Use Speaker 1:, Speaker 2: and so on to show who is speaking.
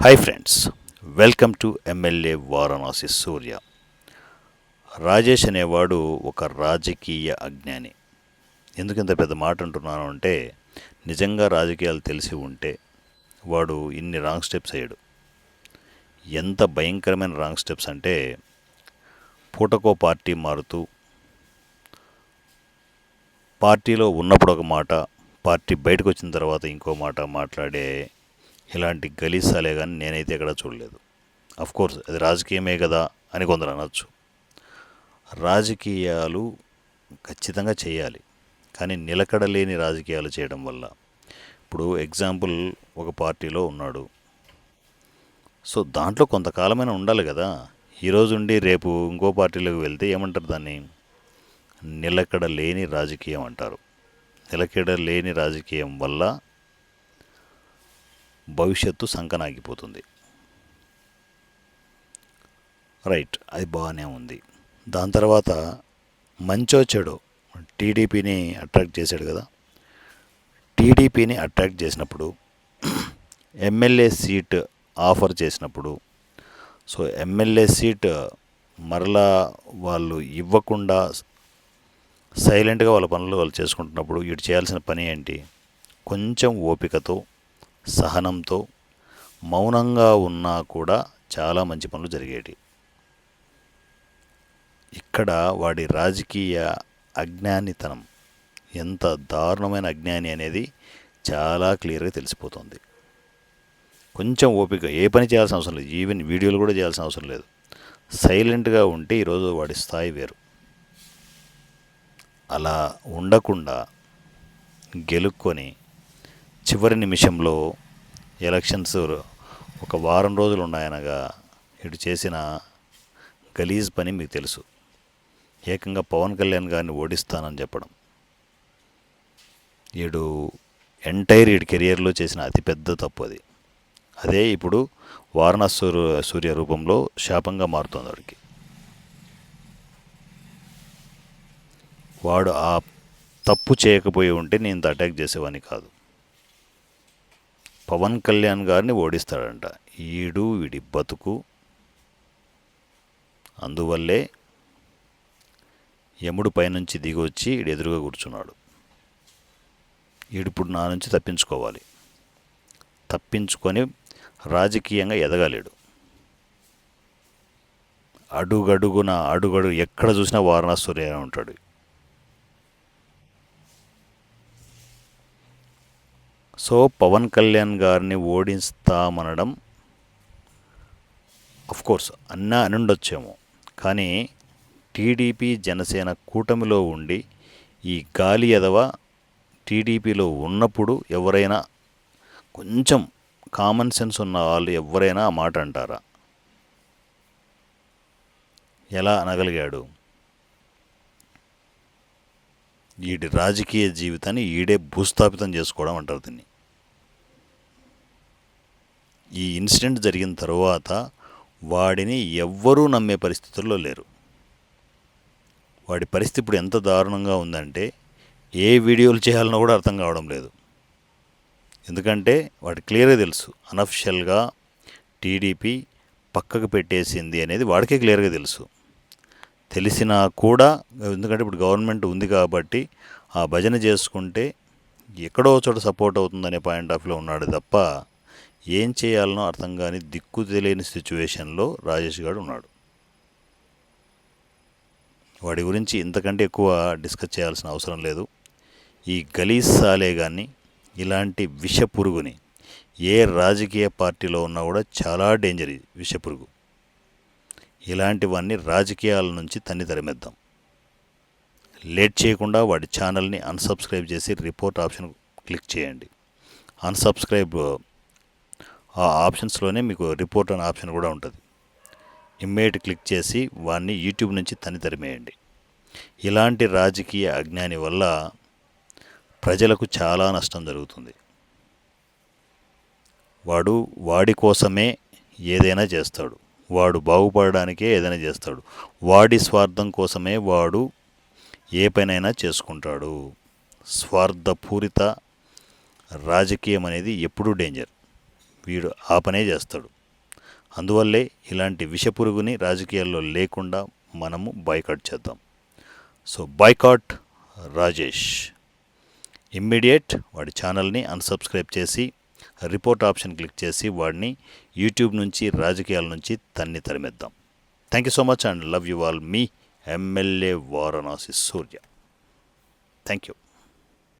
Speaker 1: Hi friends welcome to MLA Varanasi Surya Rajesh అనేవాడు ఒక రాజకీయ అజ్ఞాని. ఎందుకు ఇంత పెద్ద మాట అంటున్నాను అంటే నిజంగా రాజకీయాలు తెలిసి ఉంటే వాడు ఇన్ని రాంగ్ స్టెప్స్ అయ్యాడు. ఎంత భయంకరమైన రాంగ్ స్టెప్స్ అంటే పూటకో పార్టీ మారుతూ పార్టీలో ఉన్నప్పుడు ఒక మాట పార్టీ బయటకు వచ్చిన తర్వాత ఇంకో మాట మాట్లాడే ఇలాంటి గలీసాలే కానీ నేనైతే ఎక్కడ చూడలేదు. అఫ్ కోర్స్ అది రాజకీయమే కదా అని కొందరు అనొచ్చు. రాజకీయాలు ఖచ్చితంగా చేయాలి. కానీ నిలకడలేని రాజకీయాలు చేయడం వల్ల. ఇప్పుడు ఎగ్జాంపుల్ ఒక పార్టీలో ఉన్నాడు. సో దాంట్లో కొంతకాలమైనా ఉండాలి కదా. ఈరోజు ఉండి రేపు ఇంకో పార్టీలోకి వెళ్తే ఏమంటారు దాన్ని? నిలకడ లేని రాజకీయం అంటారు. నిలకడ లేని రాజకీయం వల్ల భవిష్యత్తు సంకనాగిపోతుంది. రైట్ అది బాగానే ఉంది. దాని తర్వాత మంచో చెడో టీడీపీని అట్రాక్ట్ చేశాడు కదా. టీడీపీని అట్రాక్ట్ చేసినప్పుడు ఎమ్మెల్యే సీట్ ఆఫర్ చేసినప్పుడు సో ఎమ్మెల్యే సీట్ మరలా వాళ్ళు ఇవ్వకుండా సైలెంట్గా వాళ్ళ పనులు వాళ్ళు చేసుకుంటున్నప్పుడు వీడు చేయాల్సిన పని ఏంటి? కొంచెం ఓపికతో సహనంతో మౌనంగా ఉన్నా కూడా చాలా మంచి పనులు జరిగేటి. ఇక్కడ వాడి రాజకీయ అజ్ఞానితనం ఎంత దారుణమైన అజ్ఞాని అనేది చాలా క్లియర్గా తెలిసిపోతుంది. కొంచెం ఓపిక ఏ పని చేయాల్సిన అవసరం లేదు ఈవెన్ వీడియోలు కూడా చేయాల్సిన అవసరం లేదు. సైలెంట్గా ఉంటే ఈరోజు వాడి స్థాయి వేరు. అలా ఉండకుండా గెలుక్కొని చివరి నిమిషంలో ఎలక్షన్స్ ఒక వారం రోజులు ఉన్నాయనగా ఇటు చేసిన గలీజ్ పని మీకు తెలుసు. ఏకంగా పవన్ కళ్యాణ్ గారిని ఓడిస్తానని చెప్పడం. ఈడు ఎంటైర్ ఈడి కెరియర్లో చేసిన అతిపెద్ద తప్పు అది. అదే ఇప్పుడు వారణాసి సూర్య సూర్య రూపంలో శాపంగా మారుతుంది వాడికి వాడు ఆ తప్పు చేయకపోయి ఉంటే నేను అటాక్ చేసేవాడిని కాదు. పవన్ కళ్యాణ్ గారిని ఓడిస్తాడంట. ఈడు వీడి బతుకు. అందువల్లే యముడు పైనుంచి దిగి వచ్చి ఈడు ఎదురుగా కూర్చున్నాడు. ఈడిప్పుడు నా నుంచి తప్పించుకోవాలి. తప్పించుకొని రాజకీయంగా ఎదగలేడు. అడుగడుగున అడుగడుగు ఎక్కడ చూసినా వారణాసురే ఉంటాడు. సో పవన్ కళ్యాణ్ గారిని ఓడిస్తామనడం కోర్స్ అన్నా అని ఉండొచ్చేమో కానీ టీడీపీ జనసేన కూటమిలో ఉండి ఈ గాలి ఎదవ టీడీపీలో ఉన్నప్పుడు ఎవరైనా కొంచెం కామన్ సెన్స్ ఉన్న వాళ్ళు ఎవరైనా మాట అంటారా? ఎలా అనగలిగాడు? వీడి రాజకీయ జీవితాన్ని ఈడే భూస్థాపితం చేసుకోవడం అంటారు దీన్ని. ఈ ఇన్సిడెంట్ జరిగిన తర్వాత వాడిని ఎవ్వరూ నమ్మే పరిస్థితుల్లో లేరు. వాడి పరిస్థితి ఇప్పుడు ఎంత దారుణంగా ఉందంటే ఏ వీడియోలు చేయాలనో కూడా అర్థం కావడం లేదు. ఎందుకంటే వాడి క్లియర్గా తెలుసు అనఫిషియల్గా టీడీపీ పక్కకు పెట్టేసింది అనేది వాడికే క్లియర్గా తెలుసు. తెలిసినా కూడా ఎందుకంటే ఇప్పుడు గవర్నమెంట్ ఉంది కాబట్టి ఆ భజన చేసుకుంటే ఎక్కడో చోట సపోర్ట్ అవుతుందనే పాయింట్ ఆఫ్ వ్యూలో ఉన్నాడు తప్ప ఏం చేయాలనో అర్థం కాని దిక్కు తెలియని సిచ్యువేషన్లో రాజేష్ గారు ఉన్నాడు. వాడి గురించి ఇంతకంటే ఎక్కువ డిస్కస్ చేయాల్సిన అవసరం లేదు. ఈ గలీజ్ సాలే కానీ ఇలాంటి విష పురుగుని ఏ రాజకీయ పార్టీలో ఉన్నా కూడా చాలా డేంజర్ ఇది విష పురుగు ఇలాంటివన్నీ రాజకీయాల నుంచి తన్నితరిమిద్దాం లేట్ చేయకుండా వాడి ఛానల్ని అన్సబ్స్క్రైబ్ చేసి రిపోర్ట్ ఆప్షన్ క్లిక్ చేయండి. అన్సబ్స్క్రైబ్ ఆ ఆప్షన్స్లోనే మీకు రిపోర్ట్ అనే ఆప్షన్ కూడా ఉంటుంది. ఇమ్మీడియట్ క్లిక్ చేసి వాడిని యూట్యూబ్ నుంచి తన్నితరిమేయండి ఇలాంటి రాజకీయ అజ్ఞాని వల్ల ప్రజలకు చాలా నష్టం జరుగుతుంది. వాడు వాడి కోసమే ఏదైనా చేస్తాడు. వాడు బాగుపడడానికే ఏదైనా చేస్తాడు. వాడి స్వార్థం కోసమే వాడు ఏ పనైనా చేసుకుంటాడు. స్వార్థపూరిత రాజకీయం అనేది ఎప్పుడూ డేంజర్. వీడు ఆ పనే చేస్తాడు. అందువల్లే ఇలాంటి విషపురుగుని రాజకీయాల్లో లేకుండా మనము బాయ్కాట్ చేద్దాం. So boycott Rajesh. ఇమ్మీడియట్ వాడి ఛానల్ని అన్సబ్స్క్రైబ్ చేసి రిపోర్ట్ ఆప్షన్ క్లిక్ చేసి వాడిని యూట్యూబ్ నుంచి రాజకీయాల నుంచి తన్ని తరిమేద్దాం. Thank you so much and love you all me MLA Varanasi Surya thank you